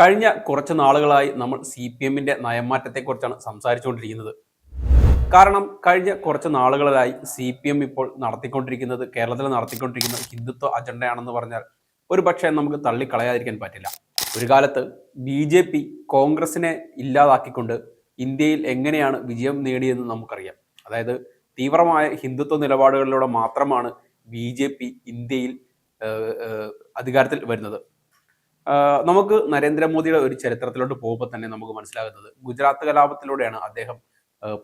കഴിഞ്ഞ കുറച്ച് നാളുകളായി നമ്മൾ സി പി എമ്മിന്റെ നയമാറ്റത്തെക്കുറിച്ചാണ് സംസാരിച്ചുകൊണ്ടിരിക്കുന്നത്. കാരണം കഴിഞ്ഞ കുറച്ച് നാളുകളിലായി സി പി എം ഇപ്പോൾ നടത്തിക്കൊണ്ടിരിക്കുന്നത് കേരളത്തിൽ നടത്തിക്കൊണ്ടിരിക്കുന്ന ഹിന്ദുത്വ അജണ്ടയാണെന്ന് പറഞ്ഞാൽ ഒരു പക്ഷേ നമുക്ക് തള്ളിക്കളയാതിരിക്കാൻ പറ്റില്ല. ഒരു കാലത്ത് ബി ജെ പി കോൺഗ്രസിനെ ഇല്ലാതാക്കിക്കൊണ്ട് ഇന്ത്യയിൽ എങ്ങനെയാണ് വിജയം നേടിയതെന്ന് നമുക്കറിയാം. അതായത് തീവ്രമായ ഹിന്ദുത്വ നിലപാടുകളിലൂടെ മാത്രമാണ് ബി ജെ പി ഇന്ത്യയിൽ അധികാരത്തിൽ വരുന്നത്. നമുക്ക് നരേന്ദ്രമോദിയുടെ ഒരു ചരിത്രത്തിലോട്ട് പോകുമ്പോൾ തന്നെ നമുക്ക് മനസ്സിലാകുന്നത് ഗുജറാത്ത് കലാപത്തിലൂടെയാണ് അദ്ദേഹം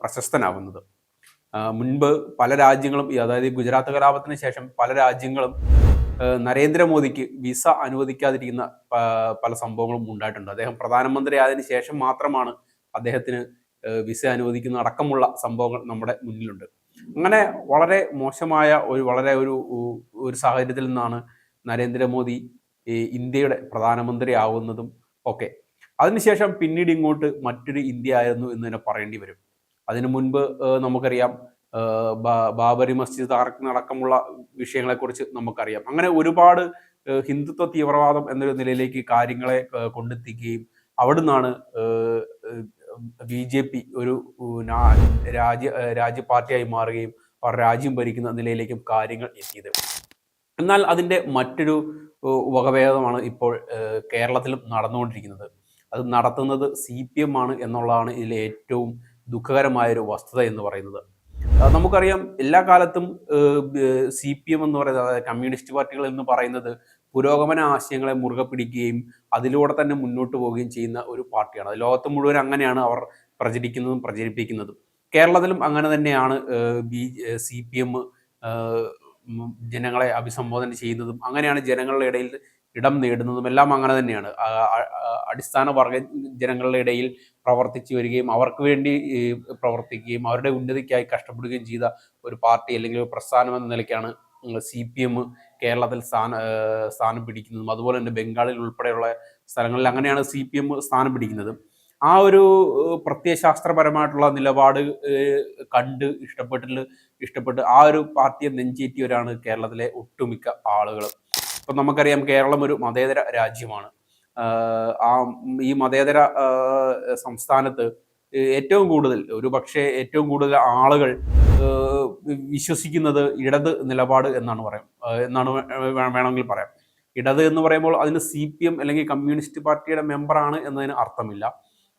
പ്രശസ്തനാവുന്നത്. മുൻപ് പല രാജ്യങ്ങളും അതായത് ഗുജറാത്ത് കലാപത്തിന് ശേഷം പല രാജ്യങ്ങളും നരേന്ദ്രമോദിക്ക് വിസ അനുവദിക്കാതിരിക്കുന്ന പല സംഭവങ്ങളും ഉണ്ടായിട്ടുണ്ട്. അദ്ദേഹം പ്രധാനമന്ത്രി ആയതിനു ശേഷം മാത്രമാണ് അദ്ദേഹത്തിന് വിസ അനുവദിക്കുന്ന അടക്കമുള്ള സംഭവങ്ങൾ നമ്മുടെ മുന്നിലുണ്ട്. അങ്ങനെ വളരെ മോശമായ ഒരു വളരെ ഒരു ഒരു സാഹചര്യത്തിൽ നിന്നാണ് നരേന്ദ്രമോദി ഈ ഇന്ത്യയുടെ പ്രധാനമന്ത്രി ആവുന്നതും ഒക്കെ. അതിനുശേഷം പിന്നീട് ഇങ്ങോട്ട് മറ്റൊരു ഇന്ത്യ ആയിരുന്നു എന്ന് തന്നെ പറയേണ്ടി വരും. അതിനു മുൻപ് നമുക്കറിയാം ബാബരി മസ്ജിദ് വിഷയങ്ങളെ വിഷയങ്ങളെക്കുറിച്ച് നമുക്കറിയാം. അങ്ങനെ ഒരുപാട് ഹിന്ദുത്വ തീവ്രവാദം എന്നൊരു നിലയിലേക്ക് കാര്യങ്ങളെ കൊണ്ടെത്തിക്കുകയും അവിടുന്നാണ് ബി ജെ പി ഒരു രാജ്യ രാജ്യ പാർട്ടിയായി മാറുകയും അവർ രാജ്യം ഭരിക്കുന്ന നിലയിലേക്കും കാര്യങ്ങൾ എത്തിയത്. എന്നാൽ അതിന്റെ മറ്റൊരു വകഭേദമാണ് ഇപ്പോൾ കേരളത്തിലും നടന്നുകൊണ്ടിരിക്കുന്നത്. അത് നടത്തുന്നത് സി പി എം ആണ് എന്നുള്ളതാണ് ഇതിലെ ഏറ്റവും ദുഃഖകരമായൊരു വസ്തുത എന്ന് പറയുന്നത്. നമുക്കറിയാം എല്ലാ കാലത്തും സി പി എം എന്ന് പറയുന്നത് അതായത് കമ്മ്യൂണിസ്റ്റ് പാർട്ടികൾ എന്ന് പറയുന്നത് പുരോഗമന ആശയങ്ങളെ മുറുകെ പിടിക്കുകയും അതിലൂടെ തന്നെ മുന്നോട്ട് പോവുകയും ചെയ്യുന്ന ഒരു പാർട്ടിയാണ്. ലോകത്ത് മുഴുവൻ അങ്ങനെയാണ് അവർ പ്രചരിക്കുന്നതും പ്രചരിപ്പിക്കുന്നതും. കേരളത്തിലും അങ്ങനെ തന്നെയാണ് ബി സി പി എം ജനങ്ങളെ അഭിസംബോധന ചെയ്യുന്നതും അങ്ങനെയാണ് ജനങ്ങളുടെ ഇടയിൽ ഇടം നേടുന്നതും എല്ലാം അങ്ങനെ തന്നെയാണ്. അടിസ്ഥാന വർഗ ജനങ്ങളുടെ ഇടയിൽ പ്രവർത്തിച്ചു വരികയും അവർക്ക് വേണ്ടി പ്രവർത്തിക്കുകയും അവരുടെ ഉന്നതിക്കായി കഷ്ടപ്പെടുകയും ചെയ്ത ഒരു പാർട്ടി അല്ലെങ്കിൽ ഒരു പ്രസ്ഥാനം എന്ന നിലയ്ക്കാണ് സി പി എം കേരളത്തിൽ സ്ഥാന സ്ഥാനം പിടിക്കുന്നതും. അതുപോലെ തന്നെ ബംഗാളിൽ ഉൾപ്പെടെയുള്ള സ്ഥലങ്ങളിൽ അങ്ങനെയാണ് സി പി എം സ്ഥാനം പിടിക്കുന്നത്. ആ ഒരു പ്രത്യയശാസ്ത്രപരമായിട്ടുള്ള നിലപാട് കണ്ട് ഇഷ്ടപ്പെട്ടിട്ട് ഇഷ്ടപ്പെട്ട് ആ ഒരു പാർട്ടിയെ നെഞ്ചേറ്റിയവരാണ് കേരളത്തിലെ ഒട്ടുമിക്ക ആളുകൾ ഇപ്പം നമുക്കറിയാം കേരളം ഒരു മതേതര രാജ്യമാണ്. ആ ഈ മതേതര സംസ്ഥാനത്ത് ഏറ്റവും കൂടുതൽ ഒരു പക്ഷേ ഏറ്റവും കൂടുതൽ ആളുകൾ വിശ്വസിക്കുന്നത് ഇടത് നിലപാട് എന്നാണ് പറയാം. എന്നാണ് വേണമെങ്കിൽ പറയാം. ഇടത് എന്ന് പറയുമ്പോൾ അതിന് സി പി എം അല്ലെങ്കിൽ കമ്മ്യൂണിസ്റ്റ് പാർട്ടിയുടെ മെമ്പറാണ് എന്നതിന് അർത്ഥമില്ല.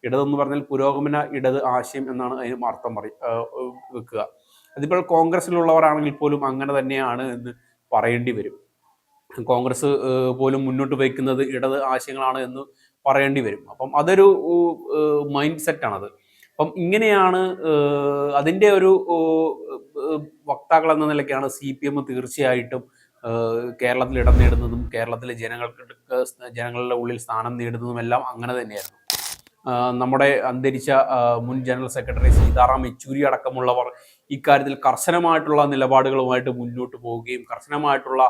ഇടത് എന്ന് പറഞ്ഞാൽ പുരോഗമന ഇടത് ആശയം എന്നാണ് അതിന് അർത്ഥം പറ വെക്കുക. അതിപ്പോൾ കോൺഗ്രസ്സിലുള്ളവരാണെങ്കിൽ പോലും അങ്ങനെ തന്നെയാണ് എന്ന് പറയേണ്ടി വരും. കോൺഗ്രസ് പോലും മുന്നോട്ട് വയ്ക്കുന്നത് ഇടത് ആശയങ്ങളാണ് എന്ന് പറയേണ്ടി വരും. അപ്പം അതൊരു മൈൻഡ് സെറ്റാണത് അപ്പം ഇങ്ങനെയാണ് അതിന്റെ ഒരു വക്താക്കൾ എന്ന നിലയ്ക്കാണ് സി പി എം തീർച്ചയായിട്ടും കേരളത്തിൽ ഇടം നേടുന്നതും കേരളത്തിലെ ജനങ്ങൾക്ക് ജനങ്ങളുടെ ഉള്ളിൽ സ്ഥാനം നേടുന്നതും എല്ലാം അങ്ങനെ തന്നെയായിരുന്നു. നമ്മുടെ അന്തരിച്ച മുൻ ജനറൽ സെക്രട്ടറി സീതാറാം യെച്ചൂരി അടക്കമുള്ളവർ ഇക്കാര്യത്തിൽ കർശനമായിട്ടുള്ള നിലപാടുകളുമായിട്ട് മുന്നോട്ട് പോവുകയും കർശനമായിട്ടുള്ള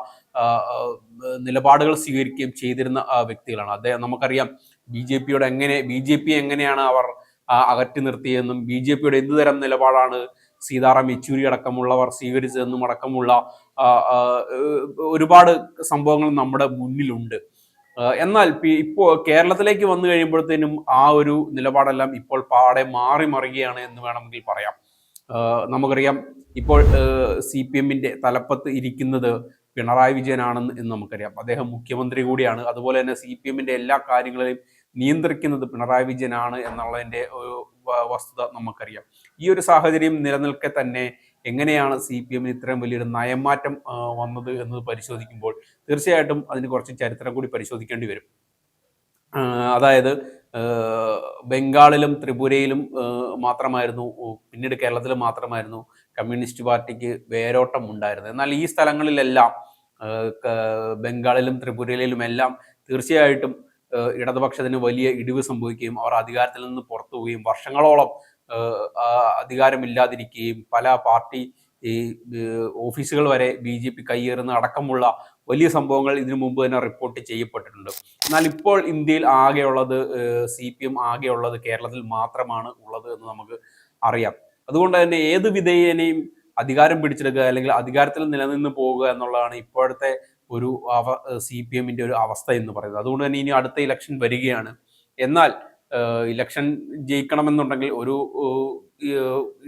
നിലപാടുകൾ സ്വീകരിക്കുകയും ചെയ്തിരുന്ന വ്യക്തികളാണ്. അദ്ദേഹം നമുക്കറിയാം ബി ജെ പിയോട് എങ്ങനെ ബി ജെ പി എങ്ങനെയാണ് അവർ അകറ്റി നിർത്തിയതെന്നും ബി ജെ പിയുടെ എന്ത് തരം നിലപാടാണ് സീതാറാം യെച്ചൂരി അടക്കമുള്ളവർ സ്വീകരിച്ചതെന്നും അടക്കമുള്ള ഒരുപാട് സംഭവങ്ങൾ നമ്മുടെ മുന്നിലുണ്ട്. എന്നാൽ ഇപ്പോ ഇപ്പോൾ കേരളത്തിലേക്ക് വന്നു കഴിയുമ്പോഴത്തേനും ആ ഒരു നിലപാടെല്ലാം ഇപ്പോൾ പാടെ മാറി മറിയുകയാണ് എന്ന് വേണമെങ്കിൽ പറയാം. നമുക്കറിയാം ഇപ്പോൾ സി പി എമ്മിന്റെ തലപ്പത്ത് ഇരിക്കുന്നത് പിണറായി വിജയനാണെന്ന് എന്ന് നമുക്കറിയാം. അദ്ദേഹം മുഖ്യമന്ത്രി കൂടിയാണ്. അതുപോലെ തന്നെ സി പി എമ്മിന്റെ എല്ലാ കാര്യങ്ങളെയും നിയന്ത്രിക്കുന്നത് പിണറായി വിജയനാണ് എന്നുള്ളതിന്റെ വസ്തുത നമുക്കറിയാം. ഈ ഒരു സാഹചര്യം നിലനിൽക്കെ തന്നെ എങ്ങനെയാണ് സി പി എമ്മിന് ഇത്രയും വലിയൊരു നയമാറ്റം വന്നത് എന്ന് പരിശോധിക്കുമ്പോൾ തീർച്ചയായിട്ടും അതിന് കുറച്ച് ചരിത്രം കൂടി പരിശോധിക്കേണ്ടി വരും. അതായത് ബംഗാളിലും ത്രിപുരയിലും മാത്രമായിരുന്നു പിന്നീട് കേരളത്തിൽ മാത്രമായിരുന്നു കമ്മ്യൂണിസ്റ്റ് പാർട്ടിക്ക് വേരോട്ടം ഉണ്ടായിരുന്നത്. എന്നാൽ ഈ സ്ഥലങ്ങളിലെല്ലാം ബംഗാളിലും ത്രിപുരയിലും എല്ലാം തീർച്ചയായിട്ടും ഇടതുപക്ഷത്തിന് വലിയ ഇടിവ് സംഭവിക്കുകയും അവർ അധികാരത്തിൽ നിന്ന് പുറത്തു പോവുകയും വർഷങ്ങളോളം അധികാരമില്ലാതിരിക്കുകയും പല പാർട്ടി ഈ ഓഫീസുകൾ വരെ ബി ജെ പി കയ്യേറുന്ന അടക്കമുള്ള വലിയ സംഭവങ്ങൾ ഇതിനു മുമ്പ് തന്നെ റിപ്പോർട്ട് ചെയ്യപ്പെട്ടിട്ടുണ്ട്. എന്നാൽ ഇപ്പോൾ ഇന്ത്യയിൽ ആകെയുള്ളത് സി പി എം ആകെയുള്ളത് കേരളത്തിൽ മാത്രമാണ് ഉള്ളത് എന്ന് നമുക്ക് അറിയാം. അതുകൊണ്ട് തന്നെ ഏത് വിധേയനെയും അധികാരം പിടിച്ചെടുക്കുക അല്ലെങ്കിൽ അധികാരത്തിൽ നിലനിന്ന് പോവുക എന്നുള്ളതാണ് ഇപ്പോഴത്തെ ഒരു അവ സി പി എമ്മിന്റെ ഒരു അവസ്ഥ എന്ന് പറയുന്നത്. അതുകൊണ്ട് തന്നെ ഇനി അടുത്ത ഇലക്ഷൻ വരികയാണ്. എന്നാൽ ഇലക്ഷൻ ജയിക്കണമെന്നുണ്ടെങ്കിൽ ഒരു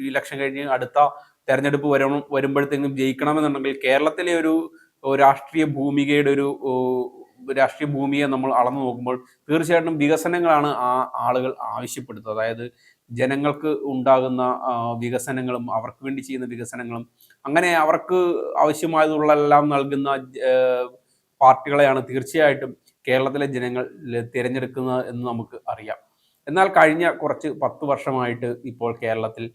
ഇലക്ഷൻ കഴിഞ്ഞ് അടുത്ത തെരഞ്ഞെടുപ്പ് വരും വരുമ്പോഴത്തേക്കും ജയിക്കണമെന്നുണ്ടെങ്കിൽ കേരളത്തിലെ ഒരു രാഷ്ട്രീയ ഭൂമികയുടെ ഒരു രാഷ്ട്രീയ ഭൂമിയെ നമ്മൾ അളന്നു നോക്കുമ്പോൾ തീർച്ചയായിട്ടും വികസനങ്ങളാണ് ആ ആളുകൾ ആവശ്യപ്പെടുന്നത് അതായത് ജനങ്ങൾക്ക് ഉണ്ടാകുന്ന വികസനങ്ങളും അവർക്ക് വേണ്ടി ചെയ്യുന്ന വികസനങ്ങളും അങ്ങനെ അവർക്ക് ആവശ്യമായതുള്ളതെല്ലാം നൽകുന്ന പാർട്ടികളെയാണ് തീർച്ചയായിട്ടും കേരളത്തിലെ ജനങ്ങൾ തിരഞ്ഞെടുക്കുന്നത് എന്ന് നമുക്ക് അറിയാം. എന്നാൽ കഴിഞ്ഞ കുറച്ച് പത്ത് വർഷമായിട്ട് ഇപ്പോൾ കേരളത്തിൽ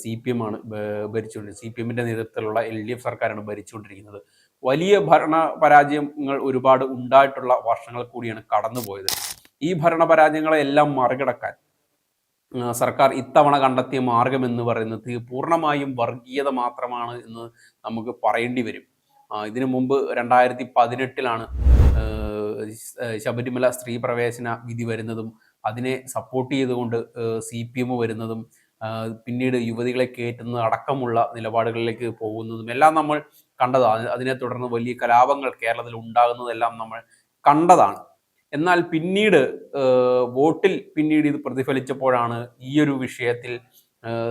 സി പി എം ആണ് ഭരിച്ചുകൊണ്ടിരിക്കുന്നത് ഭരിച്ചുകൊണ്ട് സി പി എമ്മിന്റെ നേതൃത്വത്തിലുള്ള എൽ ഡി എഫ് സർക്കാരാണ് ഭരിച്ചുകൊണ്ടിരിക്കുന്നത്. വലിയ ഭരണ പരാജയങ്ങൾ ഒരുപാട് ഉണ്ടായിട്ടുള്ള വർഷങ്ങൾ കൂടിയാണ് കടന്നുപോയത്. ഈ ഭരണ പരാജയങ്ങളെല്ലാം മറികടക്കാൻ സർക്കാർ ഇത്തവണ കണ്ടെത്തിയ മാർഗം എന്ന് പറയുന്നത് പൂർണമായും വർഗീയത മാത്രമാണ് എന്ന് നമുക്ക് പറയേണ്ടി വരും. ഇതിനു മുമ്പ് രണ്ടായിരത്തി പതിനെട്ടിലാണ് ശബരിമല സ്ത്രീ പ്രവേശന വിധി വരുന്നതും അതിനെ സപ്പോർട്ട് ചെയ്തുകൊണ്ട് സി പി എം വരുന്നതും പിന്നീട് യുവതികളെ കയറ്റുന്നത് അടക്കമുള്ള നിലപാടുകളിലേക്ക് പോകുന്നതും എല്ലാം നമ്മൾ കണ്ടതാണ് അതിനെ തുടർന്ന് വലിയ കലാപങ്ങൾ കേരളത്തിൽ ഉണ്ടാകുന്നതെല്ലാം നമ്മൾ കണ്ടതാണ്. എന്നാൽ പിന്നീട് വോട്ടിൽ പിന്നീട് ഇത് പ്രതിഫലിച്ചപ്പോഴാണ് ഈ ഒരു വിഷയത്തിൽ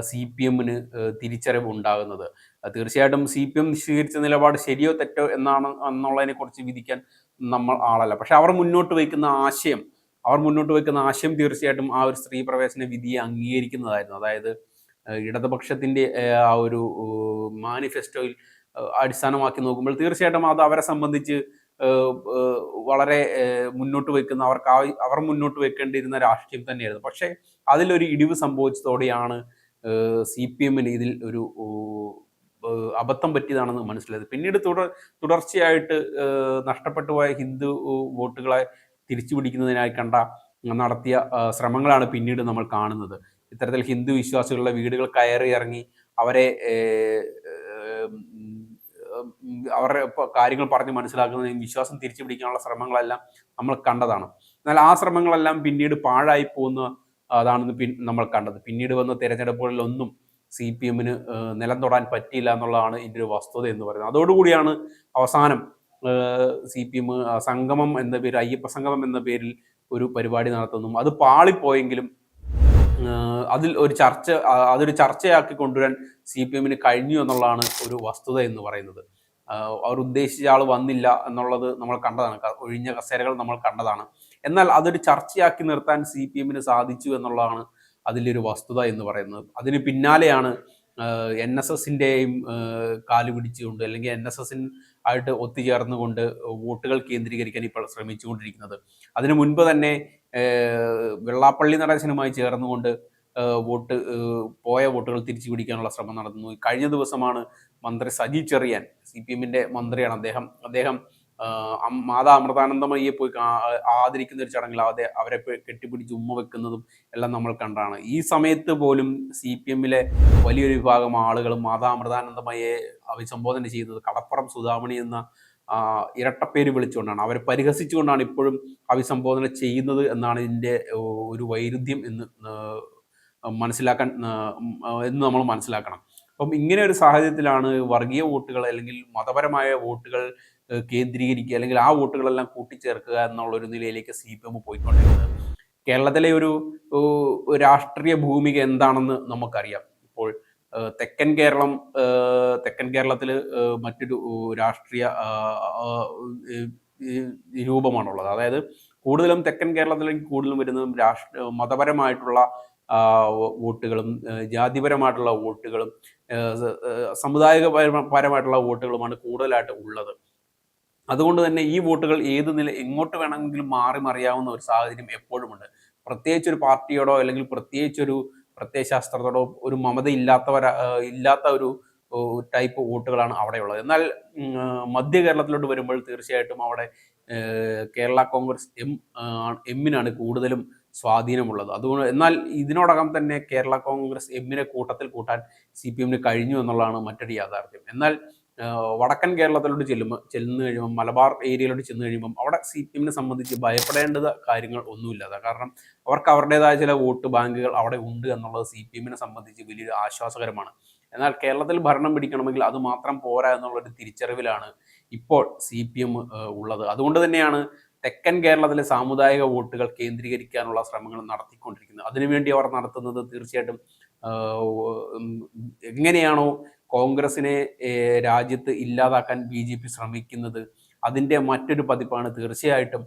സി പി എമ്മിന് തിരിച്ചറിവ് ഉണ്ടാകുന്നത്. തീർച്ചയായിട്ടും സി പി എം സ്വീകരിച്ച നിലപാട് ശരിയോ തെറ്റോ എന്നാണ് എന്നുള്ളതിനെ കുറിച്ച് വിധിക്കാൻ നമ്മൾ ആളല്ല. പക്ഷെ അവർ മുന്നോട്ട് വയ്ക്കുന്ന ആശയം അവർ മുന്നോട്ട് വെക്കുന്ന ആശയം തീർച്ചയായിട്ടും ആ ഒരു സ്ത്രീ പ്രവേശന വിധിയെ അംഗീകരിക്കുന്നതായിരുന്നു. അതായത് ഇടതുപക്ഷത്തിന്റെ ആ ഒരു മാനിഫെസ്റ്റോയിൽ അടിസ്ഥാനമാക്കി നോക്കുമ്പോൾ തീർച്ചയായിട്ടും അത് അവരെ സംബന്ധിച്ച് വളരെ മുന്നോട്ട് വയ്ക്കുന്ന അവർക്ക് അവർ മുന്നോട്ട് വെക്കേണ്ടിയിരുന്ന രാഷ്ട്രീയം തന്നെയായിരുന്നു. പക്ഷേ അതിലൊരു ഇടിവ് സംഭവിച്ചതോടെയാണ് സി പി എമ്മിന് ഇതിൽ ഒരു അബദ്ധം പറ്റിയതാണെന്ന് മനസ്സിലായത്. പിന്നീട് തുടർ തുടർച്ചയായിട്ട് നഷ്ടപ്പെട്ടു പോയ ഹിന്ദു വോട്ടുകളെ തിരിച്ചു പിടിക്കുന്നതിനായി കണ്ട നടത്തിയ ശ്രമങ്ങളാണ് പിന്നീട് നമ്മൾ കാണുന്നത്. ഇത്തരത്തിൽ ഹിന്ദു വിശ്വാസികളുടെ വീടുകൾ കയറി ഇറങ്ങി അവരെ അവരുടെ കാര്യങ്ങൾ പറഞ്ഞ് മനസ്സിലാക്കുന്നതിനും വിശ്വാസം തിരിച്ചു പിടിക്കാനുള്ള ശ്രമങ്ങളെല്ലാം നമ്മൾ കണ്ടതാണ്. എന്നാൽ ആ ശ്രമങ്ങളെല്ലാം പിന്നീട് പാഴായി പോകുന്ന അതാണെന്ന് പിൻ നമ്മൾ കണ്ടത്. പിന്നീട് വന്ന തെരഞ്ഞെടുപ്പുകളിലൊന്നും സി പി എമ്മിന് നിലം തൊടാൻ പറ്റിയില്ല എന്നുള്ളതാണ് ഇതിന്റെ ഒരു വസ്തുത എന്ന് പറയുന്നത്. അതോടുകൂടിയാണ് അവസാനം സി പി എം സംഗമം എന്ന പേര് അയ്യപ്പ സംഗമം എന്ന പേരിൽ ഒരു പരിപാടി നടത്തുന്നു. അത് പാളിപ്പോയെങ്കിലും അതിൽ ഒരു ചർച്ച അതൊരു ചർച്ചയാക്കി കൊണ്ടുവരാൻ സി പി എമ്മിന് കഴിഞ്ഞു എന്നുള്ളതാണ് ഒരു വസ്തുത എന്ന് പറയുന്നത്. അവർ ഉദ്ദേശിച്ച ആൾ വന്നില്ല എന്നുള്ളത് നമ്മൾ കണ്ടതാണ്. ഒഴിഞ്ഞ കസേരകൾ നമ്മൾ കണ്ടതാണ്. എന്നാൽ അതൊരു ചർച്ചയാക്കി നിർത്താൻ സി പി എമ്മിന് സാധിച്ചു എന്നുള്ളതാണ് അതിലൊരു വസ്തുത എന്ന് പറയുന്നത്. അതിന് പിന്നാലെയാണ് എൻ എസ് എസിന്റെയും കാൽ പിടിച്ചുകൊണ്ട് അല്ലെങ്കിൽ എൻ എസ് എസിൻ ആയിട്ട് ഒത്തുചേർന്നുകൊണ്ട് വോട്ടുകൾ കേന്ദ്രീകരിക്കാൻ ഇപ്പോൾ ശ്രമിച്ചുകൊണ്ടിരിക്കുന്നത്. അതിനു മുൻപ് തന്നെ വെള്ളാപ്പള്ളി നടേശനുമായി ചേർന്നുകൊണ്ട് വോട്ട് പോയ വോട്ടുകൾ തിരിച്ചു പിടിക്കാനുള്ള ശ്രമം നടന്നു. കഴിഞ്ഞ ദിവസമാണ് മന്ത്രി സജി ചെറിയാൻ സി പി എമ്മിന്റെ മന്ത്രിയാണ് അദ്ദേഹം. അദ്ദേഹം മാതാ അമൃതാനന്ദമയ്യെ പോയി ആദരിക്കുന്ന ഒരു ചടങ്ങിൽ അതെ അവരെ കെട്ടിപ്പിടിച്ച് ഉമ്മ വെക്കുന്നതും എല്ലാം നമ്മൾ കണ്ടാണ്. ഈ സമയത്ത് പോലും സി പി എമ്മിലെ വലിയൊരു വിഭാഗം ആളുകൾ മാതാ അമൃതാനന്ദമയെ അഭിസംബോധന ചെയ്യുന്നത് കടപ്പുറം സുധാമണി എന്ന ഇരട്ടപ്പേര് വിളിച്ചുകൊണ്ടാണ്. അവരെ പരിഹസിച്ചുകൊണ്ടാണ് ഇപ്പോഴും അഭിസംബോധന ചെയ്യുന്നത് എന്നാണ് ഇതിന്റെ ഒരു വൈരുദ്ധ്യം എന്ന് മനസ്സിലാക്കാൻ എന്ന് നമ്മൾ മനസ്സിലാക്കണം. അപ്പം ഇങ്ങനെ ഒരു സാഹചര്യത്തിലാണ് വർഗീയ വോട്ടുകൾ അല്ലെങ്കിൽ മതപരമായ വോട്ടുകൾ കേന്ദ്രീകരിക്കുക അല്ലെങ്കിൽ ആ വോട്ടുകളെല്ലാം കൂട്ടിച്ചേർക്കുക എന്നുള്ള ഒരു നിലയിലേക്ക് സി പി എം പോയിക്കൊണ്ടിരിക്കുന്നത്. കേരളത്തിലെ ഒരു രാഷ്ട്രീയ ഭൂമിക എന്താണെന്ന് നമുക്കറിയാം. ഇപ്പോൾ തെക്കൻ കേരളം തെക്കൻ കേരളത്തിൽ മറ്റൊരു രാഷ്ട്രീയ രൂപമാണുള്ളത്. അതായത് കൂടുതലും തെക്കൻ കേരളത്തിലേക്ക് കൂടുതലും വരുന്നതും രാഷ്ട്ര മതപരമായിട്ടുള്ള വോട്ടുകളും ജാതിപരമായിട്ടുള്ള വോട്ടുകളും സമുദായപരമായിട്ടുള്ള വോട്ടുകളുമാണ് കൂടുതലായിട്ട് ഉള്ളത്. അതുകൊണ്ട് തന്നെ ഈ വോട്ടുകൾ ഏത് നില എങ്ങോട്ട് വേണമെങ്കിലും മാറി മറിയാവുന്ന ഒരു സാഹചര്യം എപ്പോഴുമുണ്ട്. പ്രത്യേകിച്ച് ഒരു പാർട്ടിയോടോ അല്ലെങ്കിൽ പ്രത്യേകിച്ച് ഒരു പ്രത്യയശാസ്ത്രത്തോടോ ഒരു മമത ഇല്ലാത്തവര ഇല്ലാത്ത ഒരു ടൈപ്പ് വോട്ടുകളാണ് അവിടെയുള്ളത്. എന്നാൽ മധ്യ കേരളത്തിലോട്ട് വരുമ്പോൾ തീർച്ചയായിട്ടും അവിടെ കേരള കോൺഗ്രസ് എം എമ്മിനാണ് കൂടുതലും സ്വാധീനമുള്ളത്. അതുകൊണ്ട് എന്നാൽ ഇതിനോടകം തന്നെ കേരള കോൺഗ്രസ് എമ്മിനെ കൂട്ടത്തിൽ കൂട്ടാൻ സി പി എമ്മിന് കഴിഞ്ഞു എന്നുള്ളതാണ് മറ്റൊരു യാഥാർത്ഥ്യം. എന്നാൽ വടക്കൻ കേരളത്തിലോട്ട് ചെല്ലുമ്പോൾ ചെന്ന് കഴിയുമ്പോൾ മലബാർ ഏരിയയിലോട്ട് ചെന്ന് കഴിയുമ്പം അവിടെ സി പി എമ്മിനെ സംബന്ധിച്ച് ഭയപ്പെടേണ്ടത് കാര്യങ്ങൾ ഒന്നുമില്ലാതെ കാരണം അവർക്ക് അവരുടേതായ ചില വോട്ട് ബാങ്കുകൾ അവിടെ ഉണ്ട് എന്നുള്ളത് സി പി എമ്മിനെ സംബന്ധിച്ച് വലിയൊരു ആശ്വാസകരമാണ്. എന്നാൽ കേരളത്തിൽ ഭരണം പിടിക്കണമെങ്കിൽ അത് മാത്രം പോരാ എന്നുള്ളൊരു തിരിച്ചറിവിലാണ് ഇപ്പോൾ സി പി എം ഉള്ളത്. അതുകൊണ്ട് തന്നെയാണ് തെക്കൻ കേരളത്തിലെ സാമുദായിക വോട്ടുകൾ കേന്ദ്രീകരിക്കാനുള്ള ശ്രമങ്ങൾ നടത്തിക്കൊണ്ടിരിക്കുന്നത്. അതിനുവേണ്ടി അവർ നടത്തുന്നത് തീർച്ചയായിട്ടും എങ്ങനെയാണോ കോൺഗ്രസിനെ രാജ്യത്ത് ഇല്ലാതാക്കാൻ ബി ജെ പി ശ്രമിക്കുന്നത് അതിന്റെ മറ്റൊരു പതിപ്പാണ് തീർച്ചയായിട്ടും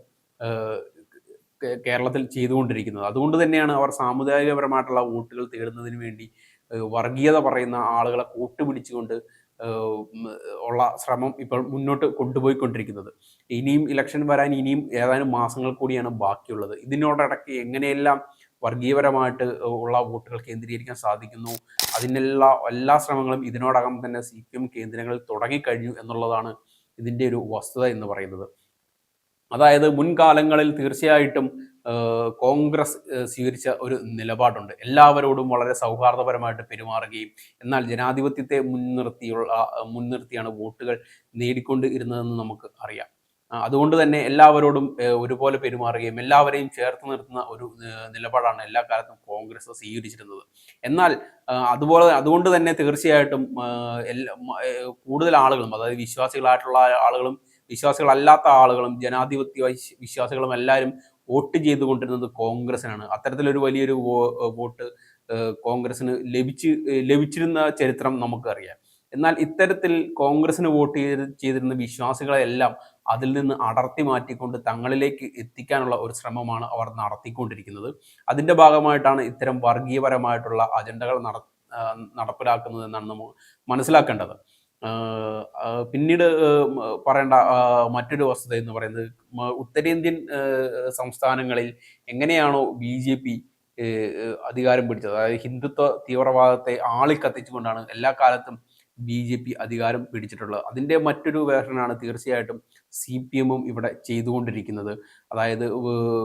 കേരളത്തിൽ ചെയ്തുകൊണ്ടിരിക്കുന്നത്. അതുകൊണ്ട് തന്നെയാണ് അവർ സാമുദായികപരമായിട്ടുള്ള വോട്ടുകൾ തേടുന്നതിന് വേണ്ടി വർഗീയത പറയുന്ന ആളുകളെ കൂട്ടുപിടിച്ചുകൊണ്ട് ഉള്ള ശ്രമം ഇപ്പോൾ മുന്നോട്ട് കൊണ്ടുപോയിക്കൊണ്ടിരിക്കുന്നത്. ഇനിയും ഇലക്ഷൻ വരാൻ ഇനിയും ഏതാനും മാസങ്ങൾ കൂടിയാണ് ബാക്കിയുള്ളത്. ഇതിനോടടക്ക് എങ്ങനെയെല്ലാം വർഗീയപരമായിട്ട് ഉള്ള വോട്ടുകൾ കേന്ദ്രീകരിക്കാൻ സാധിക്കുന്നു. അതിനെല്ലാ എല്ലാ ശ്രമങ്ങളും ഇതിനോടകം തന്നെ സി പി എം കേന്ദ്രങ്ങളിൽ തുടങ്ങിക്കഴിഞ്ഞു എന്നുള്ളതാണ് ഇതിന്റെ ഒരു വസ്തുത എന്ന് പറയുന്നത്. അതായത് മുൻകാലങ്ങളിൽ തീർച്ചയായിട്ടും കോൺഗ്രസ് സ്വീകരിച്ച ഒരു നിലപാടുണ്ട്. എല്ലാവരോടും വളരെ സൗഹാർദ്ദപരമായിട്ട് പെരുമാറുകയും എന്നാൽ ജനാധിപത്യത്തെ മുൻനിർത്തിയുള്ള മുൻനിർത്തിയാണ് വോട്ടുകൾ നേടിക്കൊണ്ടിരുന്നതെന്ന് നമുക്ക് അറിയാം. അതുകൊണ്ട് തന്നെ എല്ലാവരോടും ഒരുപോലെ പെരുമാറുകയും എല്ലാവരെയും ചേർത്ത് നിർത്തുന്ന ഒരു നിലപാടാണ് എല്ലാ കാലത്തും കോൺഗ്രസ് സ്വീകരിച്ചിരുന്നത്. എന്നാൽ അതുപോലെ അതുകൊണ്ട് തന്നെ തീർച്ചയായിട്ടും കൂടുതൽ ആളുകളും അതായത് വിശ്വാസികളായിട്ടുള്ള ആളുകളും വിശ്വാസികളല്ലാത്ത ആളുകളും ജനാധിപത്യ വിശ്വാസികളും എല്ലാവരും വോട്ട് ചെയ്തുകൊണ്ടിരുന്നത് കോൺഗ്രസിനാണ് അത്തരത്തിലൊരു വലിയൊരു വോട്ട് കോൺഗ്രസിന് ലഭിച്ച് ലഭിച്ചിരുന്ന ചരിത്രം നമുക്കറിയാം. എന്നാൽ ഇത്തരത്തിൽ കോൺഗ്രസിന് വോട്ട് ചെയ്ത് ചെയ്തിരുന്ന വിശ്വാസികളെല്ലാം അതിൽ നിന്ന് അടർത്തി മാറ്റിക്കൊണ്ട് തങ്ങളിലേക്ക് എത്തിക്കാനുള്ള ഒരു ശ്രമമാണ് അവർ നടത്തിക്കൊണ്ടിരിക്കുന്നത്. അതിന്റെ ഭാഗമായിട്ടാണ് ഇത്തരം വർഗീയപരമായിട്ടുള്ള അജണ്ടകൾ നട നടപ്പിലാക്കുന്നത് എന്നാണ് നമ്മൾ മനസ്സിലാക്കേണ്ടത്. പിന്നീട് പറയേണ്ട മറ്റൊരു വസ്തുത എന്ന് പറയുന്നത് ഉത്തരേന്ത്യൻ സംസ്ഥാനങ്ങളിൽ എങ്ങനെയാണോ ബി ജെ പി അധികാരം പിടിച്ചത്? അതായത് ഹിന്ദുത്വ തീവ്രവാദത്തെ ആളിക്കത്തിച്ചുകൊണ്ടാണ് എല്ലാ കാലത്തും ബി ജെ പി അധികാരം പിടിച്ചിട്ടുള്ളത്. അതിന്റെ മറ്റൊരു വേഷനാണ് തീർച്ചയായിട്ടും സി പി എമ്മും ഇവിടെ ചെയ്തുകൊണ്ടിരിക്കുന്നത്. അതായത്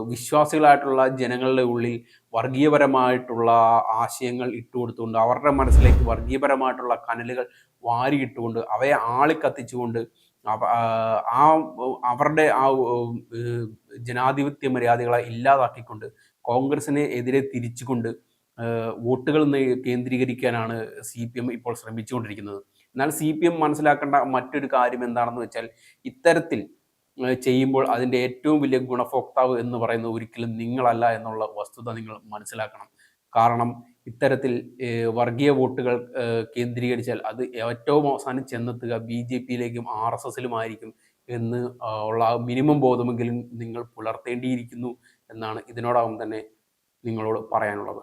വിശ്വാസികളായിട്ടുള്ള ജനങ്ങളുടെ ഉള്ളിൽ വർഗീയപരമായിട്ടുള്ള ആശയങ്ങൾ ഇട്ടുകൊടുത്തുകൊണ്ട് അവരുടെ മനസ്സിലേക്ക് വർഗീയപരമായിട്ടുള്ള കനലുകൾ വാരിയിട്ടുകൊണ്ട് അവയെ ആളിക്കത്തിച്ചുകൊണ്ട് ആ- അവരുടെ ആ ജനാധിപത്യ മര്യാദകളെ ഇല്ലാതാക്കിക്കൊണ്ട് കോൺഗ്രസിനെ എതിരെ തിരിച്ചുകൊണ്ട് വോട്ടുകൾ കേന്ദ്രീകരിക്കാനാണ് സി പി എം ഇപ്പോൾ ശ്രമിച്ചുകൊണ്ടിരിക്കുന്നത്. എന്നാൽ സി പി എം മനസ്സിലാക്കേണ്ട മറ്റൊരു കാര്യം എന്താണെന്ന് വെച്ചാൽ ഇത്തരത്തിൽ ചെയ്യുമ്പോൾ അതിന്റെ ഏറ്റവും വലിയ ഗുണഭോക്താവ് എന്ന് പറയുന്നത് ഒരിക്കലും നിങ്ങളല്ല എന്നുള്ള വസ്തുത നിങ്ങൾ മനസ്സിലാക്കണം. കാരണം ഇത്തരത്തിൽ വർഗീയ വോട്ടുകൾ കേന്ദ്രീകരിച്ചാൽ അത് ഏറ്റവും അവസാനം ചെന്നെത്തുക ബി ജെ പിയിലേക്കും ആർ എസ് എസിലുമായിരിക്കും എന്ന് ഉള്ള മിനിമം ബോധമെങ്കിലും നിങ്ങൾ പുലർത്തേണ്ടിയിരിക്കുന്നു എന്നാണ് ഇതിനോടകം തന്നെ നിങ്ങളോട് പറയാനുള്ളത്.